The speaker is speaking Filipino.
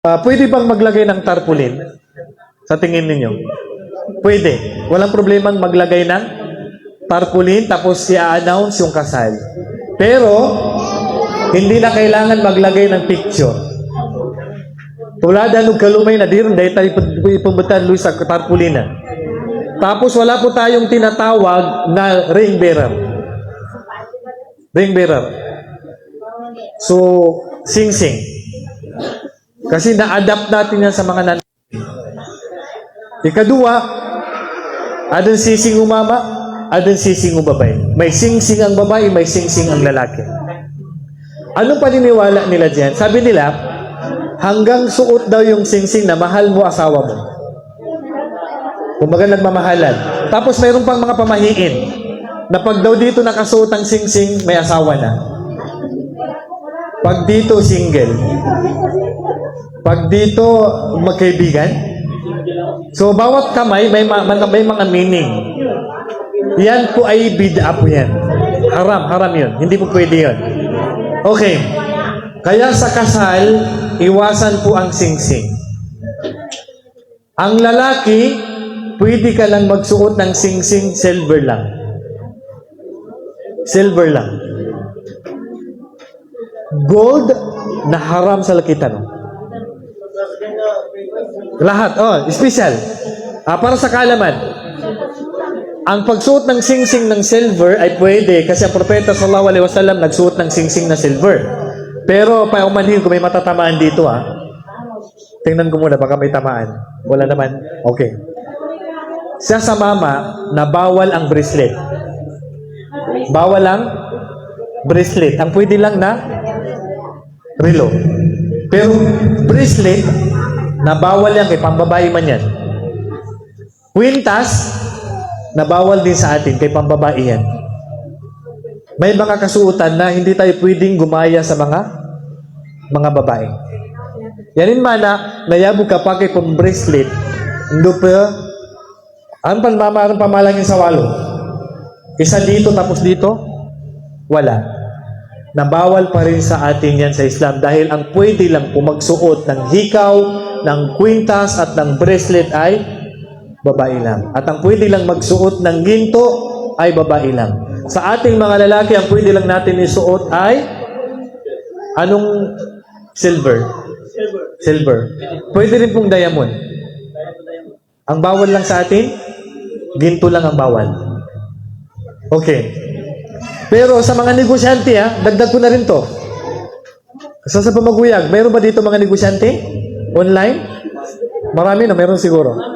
Ah, pwede bang maglagay ng tarpaulin? Sa tingin ninyo? Pwede. Walang problemang maglagay ng tarpaulin tapos i-announce yung kasal. Pero, hindi na kailangan maglagay ng picture. Tulad ng kalumay na diron, dahil tayo ipumbatan Luis sa tarpaulin na. Tapos wala po tayong tinatawag na ring bearer. Ring bearer. So, sing-sing. Kasi na-adapt natin yan sa mga nan... Ikadua, adon sising umama, adon sising umabay. May sing-sing ang babae, may sing-sing ang lalaki. Ano paniniwala nila dyan? Sabi nila, hanggang suot daw yung sing-sing na mahal mo asawa mo. Kumbaga nagmamahalan. Tapos mayroon pang mga pamahiin na pag daw dito nakasuot ang sing-sing, may asawa na. Pag dito single. Pag dito magkaibigan. So bawat kamay may, ma- ma- may mga meaning. Yan po ay bid'a po yan. Haram, haram yun. Hindi po pwede yun. Okay. Kaya sa kasal, iwasan po ang sing-sing. Ang lalaki, pwede ka lang magsuot ng sing-sing silver lang. Silver lang. Gold na haram sa lakitan. Lahat, oh, special. Ah, para sa kalaman, ang pagsuot ng sing-sing ng silver ay pwede kasi ang propeta sallallahu alaihi wasallam nagsuot ng sing-sing na silver. Pero paumanhin ko may matatamaan dito ah. Tingnan ko muna baka may tamaan. Wala naman. Okay. Siya sa mama na bawal ang bracelet. Bawal ang bracelet. Ang pwede lang na relo. Pero bracelet na bawal yan kay pambabae man yan. Quintas na bawal din sa atin kay pambabae yan. May mga kasuotan na hindi tayo pwedeng gumaya sa mga mga babae. Yanin mana, nayabog ka pa kay pang bracelet, ndo pa, ang panmamarang pamalangin sa walo. Isa dito tapos dito, wala. Nabawal pa rin sa atin yan sa Islam dahil ang pwede lang po magsuot ng hikaw, ng kwintas at ng bracelet ay babae lang. At ang pwede lang magsuot ng ginto ay babae lang. Sa ating mga lalaki, ang pwede lang natin isuot ay anong silver? Silver. Pwede rin pong diamond. Ang bawal lang sa atin, ginto lang ang bawal. Okay. Pero sa mga negosyante, ha, dagdag ko na rin to. Sa sa pamaguyag, meron ba dito mga negosyante? Online? Marami na, meron siguro.